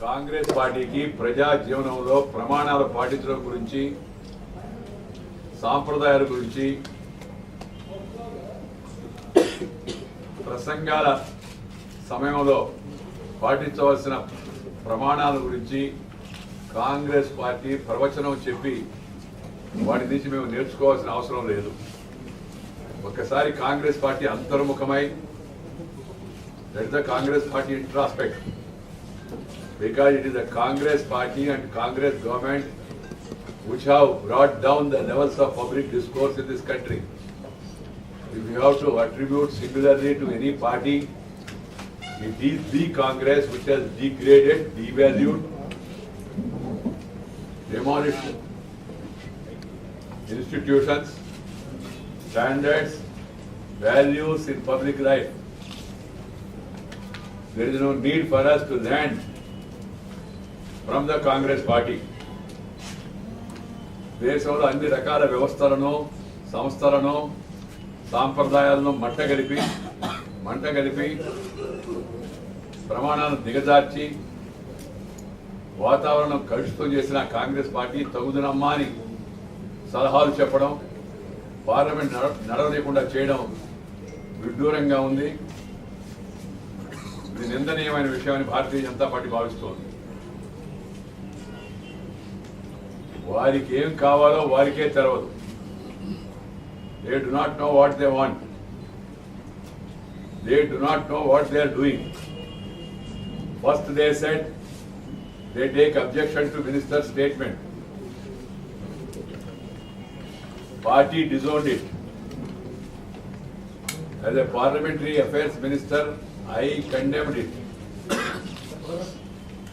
కాంగ్రెస్ పార్టీకి ప్రజా జీవనంలో ప్రమాణాలు పాటించడం గురించి సాంప్రదాయాల గురించి ప్రసంగాల సమయంలో పాటించవలసిన ప్రమాణాల గురించి కాంగ్రెస్ పార్టీ ప్రవచనం చెప్పి వాటి నుంచి మేము నేర్చుకోవాల్సిన అవసరం లేదు. ఒక్కసారి Congress party అంతర్ముఖమై that the Congress party introspect because it is the Congress party and Congress government which have brought down the levels of public discourse in this country. If you have to attribute singularly to any party, it is the Congress which has degraded, devalued, demolished institutions, standards, values in public life. There is no need for us to learn from the Congress party. దేశంలో అన్ని రకాల వ్యవస్థలను సంస్థలను సాంప్రదాయాలను మట్టగలిపి మంటగలిపి ప్రమాణాలను దిగజార్చి వాతావరణం కలుషితం చేసిన కాంగ్రెస్ పార్టీ తగుదనమ్మా అని సలహాలు చెప్పడం పార్లమెంట్ నడ నడవలేకుండా చేయడం విడ్డూరంగా ఉంది. ఇది నిందనీయమైన విషయమని భారతీయ జనతా పార్టీ భావిస్తోంది. వారికి ఏం కావాలో వారికే తెలవదు. They do not know what they want they do not know what they are doing first they said they take objection to minister statement party disowned it As a parliamentary affairs minister, I condemned it.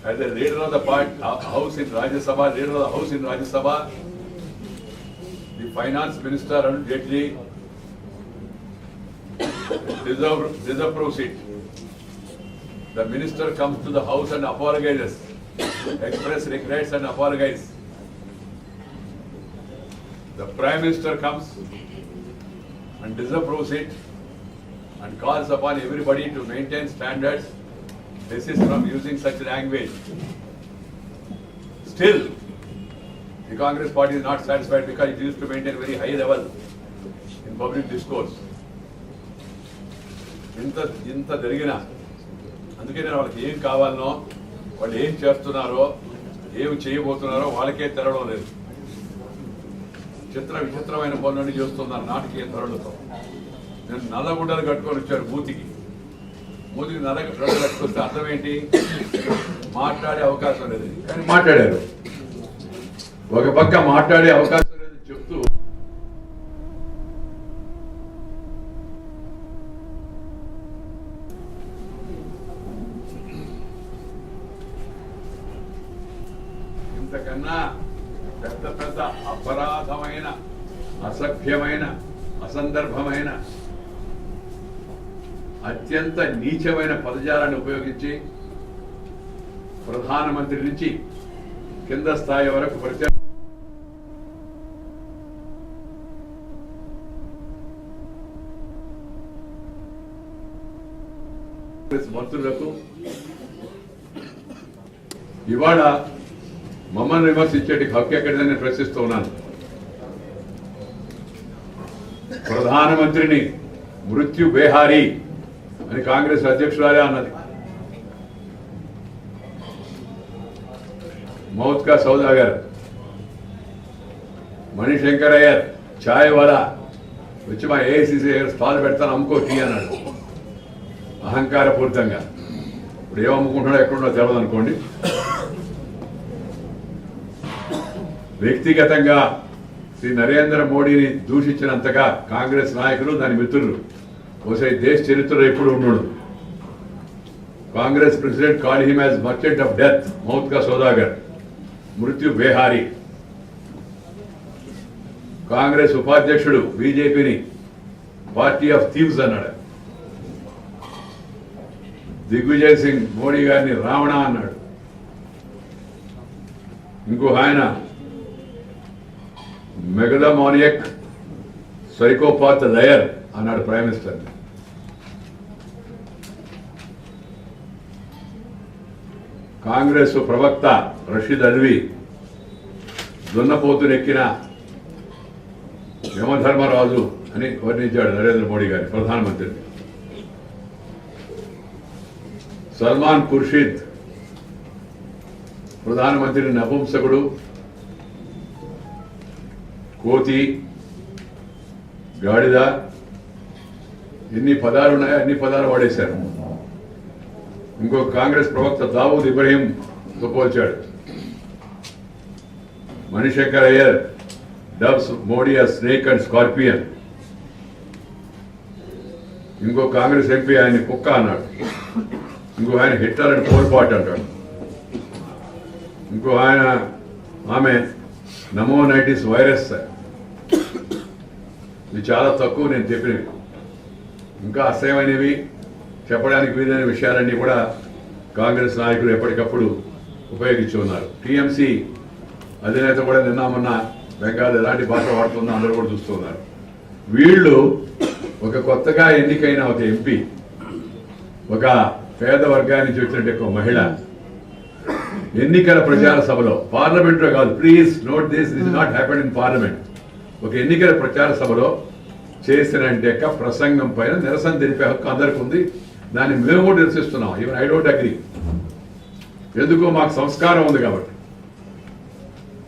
As a leader of the part, uh, house in Rajya Sabha, leader of the house in Rajya Sabha, the finance minister Arun Jaitley deserve, disapproves it. The minister comes to the house and apologizes, express regrets and apologizes. The prime minister comes and disapproves it and calls upon everybody to maintain standards, desist from using such language. Still, the Congress party is not satisfied because it used to maintain very high level in public discourse. ఇంత ఇంత జరిగిన అందుకే నేను వాళ్ళకి ఏం కావాలనో వాళ్ళు ఏం చేస్తున్నారో ఏమి చేయబోతున్నారో వాళ్ళకే తెరడం లేదు చిత్ర విచిత్రమైన పనులన్నీ చేస్తున్నారు నాటకీయ తరలతో నేను నల్లగుడ్డలు కట్టుకొని వచ్చారు బూతికి మూతికి నల్ల గుడ్డలు కట్టుకొస్తే అర్థం ఏంటి? మాట్లాడే అవకాశం లేదు. కానీ మాట్లాడారు. ఒక పక్క మాట్లాడే అవకాశం లేదు చెప్తూ ఇంతకన్నా పెద్ద పెద్ద అపరాధమైన అసభ్యమైన అసందర్భమైన అత్యంత నీచమైన పదజాలాన్ని ఉపయోగించి ప్రధానమంత్రి నుంచి కింద స్థాయి వరకు ప్రత్యేక మంత్రులకు ఇవాళ మమ్మల్ని విమర్శించేటి హక్కు ఎక్కడిదని ప్రశ్నిస్తూ ఉన్నాను. ప్రధానమంత్రిని మృత్యు బేహారీ అని కాంగ్రెస్ అధ్యక్షురాలే అన్నది. మౌత్కా సౌదాగర్ మణిశంకర్ అయ్యర్ ఛాయ్ వాలా వచ్చి మా ఏఐసిసి స్టాల్ పెడతాను అమ్ముకో టీ అన్నాడు. అహంకారపూరితంగా. ఇప్పుడు ఏం అమ్ముకుంటున్నాడో ఎక్కడుండో తెలియదు అనుకోండి. వ్యక్తిగతంగా శ్రీ నరేంద్ర మోడీని దూషించినంతగా కాంగ్రెస్ నాయకులు దాని మిత్రులు. ఒకసారి దేశ చరిత్రలో ఎప్పుడు ఉండడు. Congress president call him as merchant of death మౌత్కా సోదాగర్. మృత్యు బేహారి. కాంగ్రెస్ ఉపాధ్యక్షుడు బీజేపీని పార్టీ ఆఫ్ థీవ్స్ అన్నాడు. దిగ్విజయ్ సింగ్ మోడీ గారిని రావణ అన్నాడు. ఇంకో ఆయన మెగడమోనియక్ సైకోపాత్ లయర్ అన్నాడు ప్రైమ్ మినిస్టర్ని. కాంగ్రెస్ ప్రవక్త రషీద్ అల్వి దున్నపోతునెక్కిన యమధర్మరాజు అని వర్ణించాడు నరేంద్ర మోడీ గారి ప్రధానమంత్రిని సల్మాన్ ఖుర్షీద్ ప్రధానమంత్రి నపుంసకుడు కోతి గాడిద ఎన్ని పదాలు ఉన్నాయో అన్ని పదాలు వాడేశారు? ఇంకో కాంగ్రెస్ ప్రవక్త దావూద్ ఇబ్రహీంతో పోల్చాడు. మణిశంకర్ అయ్యర్ డబ్స్ మోడీ ఆ స్నేక్ అండ్ స్కార్పియన్. ఇంకో కాంగ్రెస్ ఎంపీ ఆయన కుక్క అన్నాడు. ఇంకో ఆయన హిట్లర్ అండ్ పోల్పాట్ అంటాడు. ఇంకో ఆయన ఆమె నమోనైటిస్ వైరస్ ఇది చాలా తక్కువ నేను చెప్పినవి. ఇంకా అసహ్యమైనవి చెప్పడానికి వీలైన విషయాలన్నీ కూడా కాంగ్రెస్ నాయకులు ఎప్పటికప్పుడు ఉపయోగించి ఉన్నారు. టీఎంసీ అధినేత కూడా నిన్న మొన్న బెంగాల్ ఎలాంటి భాష వాడుతుందో అందరూ కూడా చూస్తున్నారు వీళ్ళు ఒక కొత్తగా ఎన్నికైన ఒక ఎంపీ ఒక పేద వర్గానికి వచ్చినట్టు ఒక మహిళ ఎన్నికల ప్రచార సభలో పార్లమెంట్లో కాదు please note this is not happen in parliament ఒక ఎన్నికల ప్రచార సభలో చేసిన యొక్క ప్రసంగం పైన నిరసన తెలిపే హక్కు అందరికి ఉంది దాన్ని మేము కూడా నిరసిస్తున్నాం. ఈవెన్ ఐ డోంట్ అగ్రీ ఎందుకు మాకు సంస్కారం ఉంది కాబట్టి.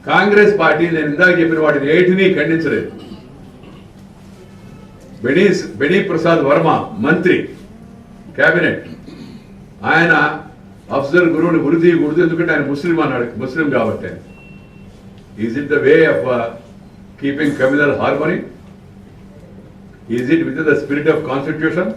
కాంగ్రెస్ పార్టీ నేను ఇందాక చెప్పిన వాటిని ఏటిని ఖండించలేదు. బెనీ బెనీ ప్రసాద్ వర్మ మంత్రి కేబినెట్ ఆయన అఫ్జల్ గురువుని గురి తీయకూడదు ఎందుకంటే ఆయన ముస్లిం అన్నాడు ముస్లిం కాబట్టి. Is it the way of keeping communal harmony is it with the spirit of constitution